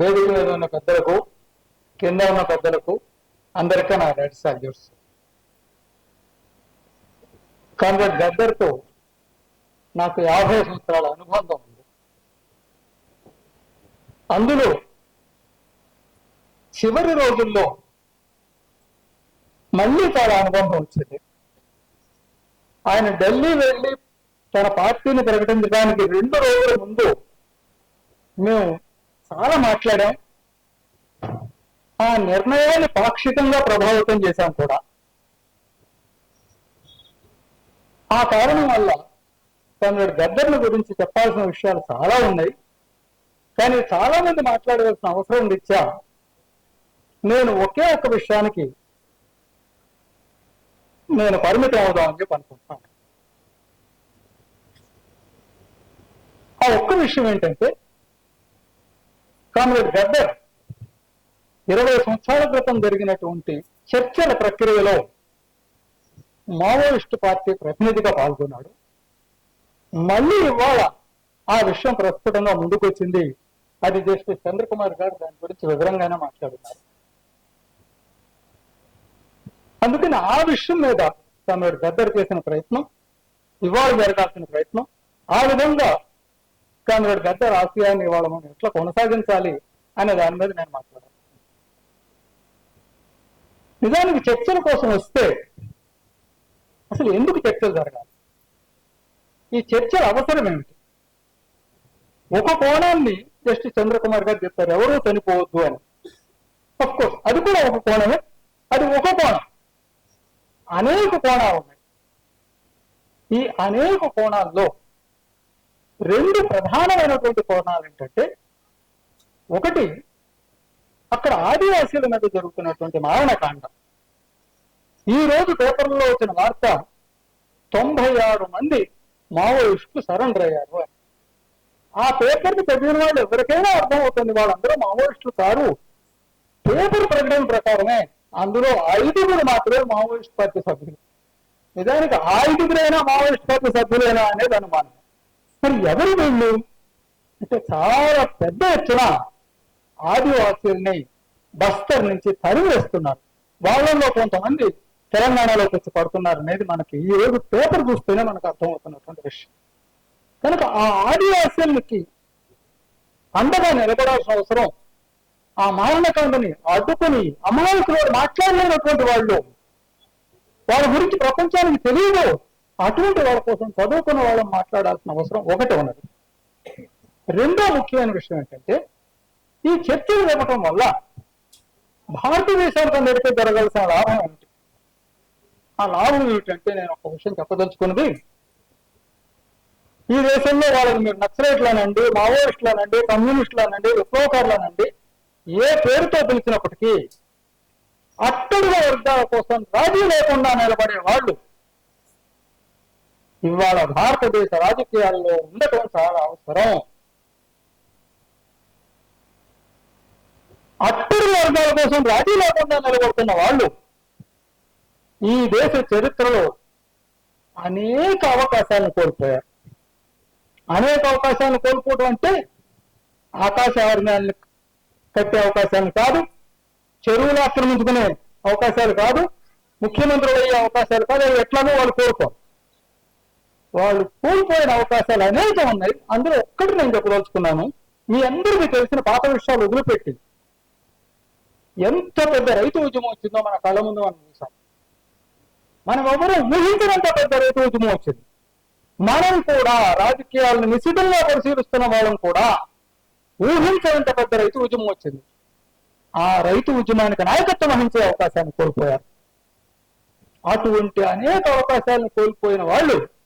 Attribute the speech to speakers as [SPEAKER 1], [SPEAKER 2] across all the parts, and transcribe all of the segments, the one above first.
[SPEAKER 1] వేదిక మీద ఉన్న పెద్దలకు కింద ఉన్న పెద్దలకు అందరికీ నా రెడ్ సాల్యూట్స్. కామ్రేడ్ గద్దర్తో నాకు యాభై సంవత్సరాల అనుబంధం ఉంది. అందులో చివరి రోజుల్లో మళ్ళీ చాలా అనుబంధం వచ్చింది. ఆయన ఢిల్లీ వెళ్ళి తన పార్టీని ప్రకటించడానికి రెండు రోజుల ముందు మేము చాలా మాట్లాడాం. ఆ నిర్ణయాన్ని పాక్షికంగా ప్రభావితం చేశాం కూడా. ఆ కారణం వల్ల తమిళ గద్దర్ల గురించి చెప్పాల్సిన విషయాలు చాలా ఉన్నాయి. కానీ చాలా మంది మాట్లాడవలసిన అవసరం రీత్యా నేను ఒకే ఒక విషయానికి నేను పరిమితం అవుదామని చెప్పి అనుకుంటున్నాను. ఆ ఒక్క విషయం ఏంటంటే కామ్రేడ్ గద్దర్ ఇరవై సంవత్సరాల క్రితం జరిగినటువంటి చర్చల ప్రక్రియలో మావోయిస్టు పార్టీ ప్రతినిధిగా పాల్గొన్నాడు. మళ్ళీ ఇవాళ ఆ విషయం ప్రస్ఫుటంగా ముందుకొచ్చింది అది జస్టిస్ చంద్రకుమార్ గారు. దాని గురించి వివరంగానే మాట్లాడున్నారు అందుకని ఆ విషయం మీద తమిళ గద్దరు చేసిన ప్రయత్నం ఇవాళ జరగాల్సిన ప్రయత్నం ఆ విధంగా కామ్రేడ్ గద్దర్ రాజకీయాన్ని ఇవాళ మనం ఎట్లా కొనసాగించాలి అనే దాని మీద నేను మాట్లాడాను. నిజానికి చర్చల కోసం వస్తే అసలు ఎందుకు చర్చలు జరగాలి? ఈ చర్చల అవసరం ఏమిటి? ఒక కోణాన్ని జస్టిస్ చంద్రకుమార్ గారు చెప్తారు ఎవరూ చనిపోవద్దు అని. కోర్స్ అది కూడా ఒక కోణమే. అది ఒక కోణం. అనేక కోణాలు ఉన్నాయి. ఈ అనేక కోణాల్లో రెండు ప్రధానమైనటువంటి కోణాలు ఏంటంటే ఒకటి అక్కడ ఆదివాసీల మీద జరుగుతున్నటువంటి మారణకాండ. ఈ రోజు పేపర్లో వచ్చిన వార్త తొంభై ఆరు మంది మావోయిస్టులు సరెండర్ అయ్యారు ఆ పేపర్ని చదివిన వాళ్ళు ఎవరికైనా అర్థం అవుతుంది వాళ్ళందరూ మావోయిస్టులు కారు పేపర్ ప్రకటన ప్రకారమే అందులో ఐదుగురు మాత్రమే మావోయిస్ట్ పార్టీ సభ్యులు. నిజానికి ఐదుగురైనా మావోయిస్ట్ పార్టీ సభ్యులైనా అనేది అనుమానం. మరి ఎవరు వీళ్ళు? అంటే చాలా పెద్ద ఎత్తున ఆదివాసీల్ని బస్తర్ నుంచి తరివేస్తున్నారు వాళ్ళలో కొంతమంది తెలంగాణలోకి వచ్చి పడుతున్నారు అనేది మనకి ఈ రోజు పేపర్ చూస్తేనే మనకు అర్థమవుతున్నటువంటి విషయం. కనుక ఆ ఆదివాసీలకి అండగా నిలబడాల్సిన అవసరం ఆ మారణకాండని అడ్డుకుని అమాయకులు మాట్లాడలేనటువంటి వాళ్ళు వాళ్ళ గురించి ప్రపంచానికి తెలియదు. అటువంటి వాళ్ళ కోసం చదువుకున్న వాళ్ళని మాట్లాడాల్సిన అవసరం ఒకటి ఉన్నది. రెండో ముఖ్యమైన విషయం ఏంటంటే ఈ చర్చలు ఇవ్వటం వల్ల భారతదేశానికి అందరికీ జరగాల్సిన లాభం ఏమిటి? ఆ లాభం ఏమిటంటే నేను ఒక విషయం చెప్పదలుచుకున్నది ఈ దేశంలో వాళ్ళకి మీరు నక్సలైట్లనండి మావోయిస్టులనండి కమ్యూనిస్టులనండి విప్లవకారులనండి ఏ పేరుతో పిలిచినప్పటికీ అట్టడుగ వర్గాల కోసం రాజీ లేకుండా నిలబడే వాళ్ళు ఇవాళ భారతదేశ రాజకీయాల్లో ఉండటం చాలా అవసరం. అట్టడి వర్గాల కోసం రాజీ లేకుండా నిలబడుతున్న వాళ్ళు ఈ దేశ చరిత్రలో అనేక అవకాశాలను కోల్పోయారు. అనేక అవకాశాలను కోల్పోవడం అంటే ఆకాశ కట్టే అవకాశాలు కాదు చెరువులు ఆక్రమించుకునే అవకాశాలు కాదు ముఖ్యమంత్రులు అయ్యే అవకాశాలు కాదు అవి ఎట్లాగో వాళ్ళు కోరుకోరు వాళ్ళు కోల్పోయే అవకాశాలు అనేక ఉన్నాయి. అందులో ఒక్కటి నేను చెప్పదలుచుకున్నాను. మీ అందరికీ తెలిసిన పాత విషయాలు వదిలిపెట్టి ఎంత పెద్ద రైతు ఉద్యమం వచ్చిందో మన కళ్ళ ముందు మనం చూసాం. మనం ఎవరు ఊహించినంత పెద్ద రైతు ఉద్యమం వచ్చింది. మనం కూడా రాజకీయాలను నిశితంగా పరిశీలిస్తున్న వాళ్ళం కూడా ఊహించినంత పెద్ద రైతు ఉద్యమం వచ్చింది. ఆ రైతు ఉద్యమానికి నాయకత్వం వహించే అవకాశాన్ని కోల్పోయారు. అటువంటి అనేక అవకాశాలను కోల్పోయిన వాళ్ళు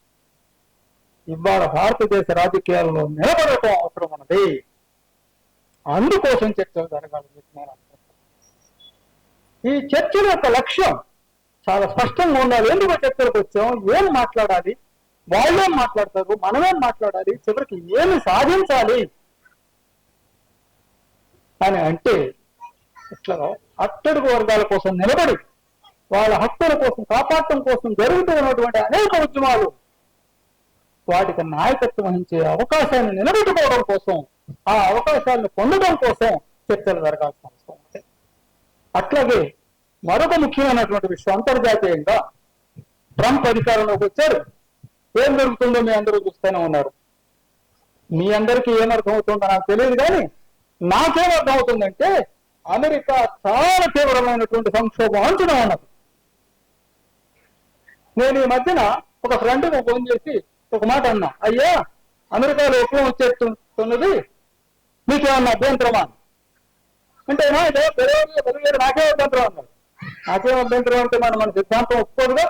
[SPEAKER 1] ఇవాళ భారతదేశ రాజకీయాల్లో నిలబడటం అవసరం ఉన్నది అందుకోసం చర్చలు జరగాలని చెప్పి నేను ఈ చర్చల యొక్క లక్ష్యం చాలా స్పష్టంగా ఉండాలి. ఎందుకు చర్చలకు వచ్చాం? ఏం మాట్లాడాలి? వాళ్ళేం మాట్లాడతారు? మనమేం మాట్లాడాలి? చివరికి ఏమి సాధించాలి? అని అంటే ఇట్లా అట్టడుగు వర్గాల కోసం నిలబడి వాళ్ళ హక్కుల కోసం కాపాడటం కోసం జరుగుతూ ఉన్నటువంటి అనేక ఉద్యమాలు వాటికి నాయకత్వం వహించే అవకాశాన్ని నిలబెట్టుకోవడం కోసం ఆ అవకాశాలను పొందడం కోసం చర్చలు జరగాల్సిన అవసరం ఉంది. అట్లాగే మరొక ముఖ్యమైనటువంటి విషయం అంతర్జాతీయంగా ట్రంప్ అధికారంలోకి వచ్చారు. ఏం జరుగుతుందో మీ అందరూ చూస్తూనే ఉన్నారు. మీ అందరికీ ఏమర్థం అవుతుందో నాకు తెలియదు కానీ నాకేం అర్థం అవుతుందంటే అమెరికా చాలా తీవ్రమైనటువంటి సంక్షోభం అంచనా ఉన్నది. నేను ఈ మధ్యన ఒక ఫ్రెండ్ ఫోన్ చేసి ఒక మాట అన్నా అయ్యా అమెరికాలో ఎక్కువ వచ్చేస్తున్నది మీకేమన్నా అభ్యంతరమా? అంటే నా ఇదే నాకే అభ్యంతరం అన్నారు. నాకేం అభ్యంతరం అంటే మన మన సిద్ధాంతం ఒప్పుకోదుగా?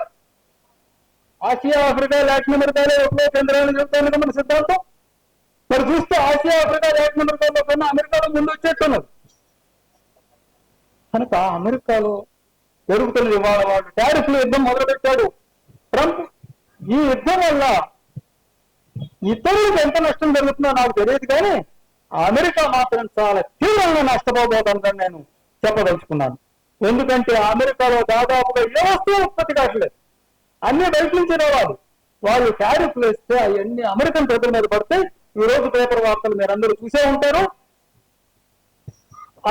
[SPEAKER 1] ఆసియా ఆఫ్రికా లాటిన్ అమెరికాలో విప్లవ కేంద్రాలను చెబుతాను కదా మన సిద్ధాంతం? మరి చూస్తే ఆసియా ఆఫ్రికా లాటిన్ అమెరికాలో కన్నా అమెరికాలో ముందు వచ్చేట్టున్నది కనుక అమెరికాలో జరుగుతున్న ఇవాళ వాడు టారిఫ్ల యుద్ధం మొదలుపెట్టాడు. ట్రంప్ ఈ యుద్ధం వల్ల ఇతరులకు ఎంత నష్టం జరుగుతుందో నాకు తెలియదు కానీ అమెరికా మాత్రం చాలా తీవ్రంగా నష్టపోబోతుందని నేను చెప్పదలుచుకున్నాను. ఎందుకంటే అమెరికాలో దాదాపుగా ఏ వస్తువు ఉత్పత్తి కావట్లేదు. అన్ని బయట నుంచి రావాలి వాళ్ళు ట్యారిఫ్లు వేస్తే అవన్నీ అమెరికన్ ప్రజల మీద పడతాయి ఈ రోజు పేపర్ వార్తలు మీరు అందరూ చూసే ఉంటారు.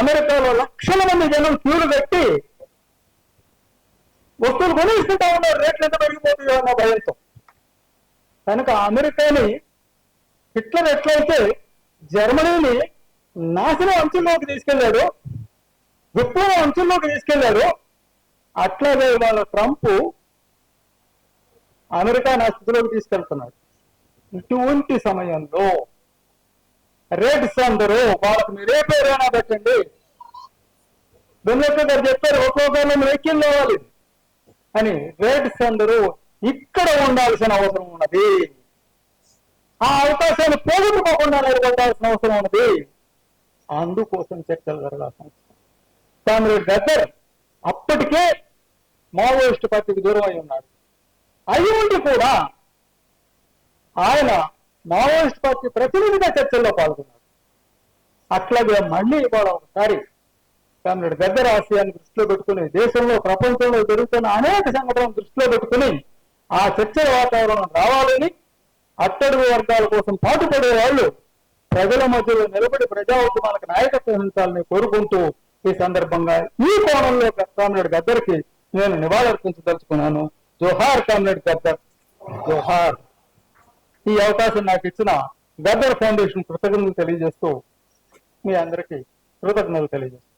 [SPEAKER 1] అమెరికాలో లక్షల మంది జనం క్యూలు పెట్టి వస్తువులు కొనేస్తుంటా ఉన్నారు. రేట్లు ఎంత పెరిగిపోతాయో అన్న భయంతో. కనుక అమెరికాని హిట్లర్ ఎట్లయితే జర్మనీని నాశనం అంచుల్లోకి తీసుకెళ్ళాడు విప్లవ అంచుల్లోకి తీసుకెళ్ళాడు అట్లాగే వాళ్ళ ట్రంప్ అమెరికా నా స్థితిలోకి తీసుకెళ్తున్నాడు. ఇటువంటి సమయంలో రేట్స్ అందరూ వాళ్ళకి మీరే పేరైనా పెట్టండి. దున్నక్క గారు చెప్పారు ఒక్కొక్కరు వెహికల్ అవ్వాలి అని. రేట్స్ అందరూ ఇక్కడ ఉండాల్సిన అవసరం ఉన్నది. ఆ అవకాశాన్ని పోగొట్టుకోకుండా నిలబడాల్సిన అవసరం ఉన్నది. అందుకోసం చర్చలు జరగాల్సిన అవసరం. కామ్రేడ్ గద్దర్ అప్పటికే మావోయిస్ట్ పార్టీకి దూరం అయి ఉన్నాడు. అయి ఉండి కూడా ఆయన మావోయిస్ట్ పార్టీ ప్రతినిధిగా చర్చల్లో పాల్గొన్నాడు. అట్లాగే మళ్ళీ ఇవాళ ఒకసారి కామ్రేడ్ గద్దర్ ఆశయాన్ని దృష్టిలో పెట్టుకుని దేశంలో ప్రపంచంలో జరుగుతున్న అనేక సంఘటనలు దృష్టిలో పెట్టుకుని ఆ చర్చల వాతావరణం రావాలని అట్టడుగు వర్గాల కోసం పాటుపడే వాళ్ళు ప్రజల మధ్యలో నిలబడి ప్రజా ఉద్యమాలకు నాయకత్వం వహించాలని కోరుకుంటూ ఈ సందర్భంగా ఈ కోణంలో కామ్రేడ్ గద్దర్కి నేను నివాళులర్పించదలుచుకున్నాను జోహార్ కామ్రేడ్ గద్దర్. జోహార్. ఈ అవకాశం నాకు ఇచ్చిన గద్దర్ ఫౌండేషన్ కృతజ్ఞతలు తెలియజేస్తూ మీ అందరికీ కృతజ్ఞతలు తెలియజేస్తాను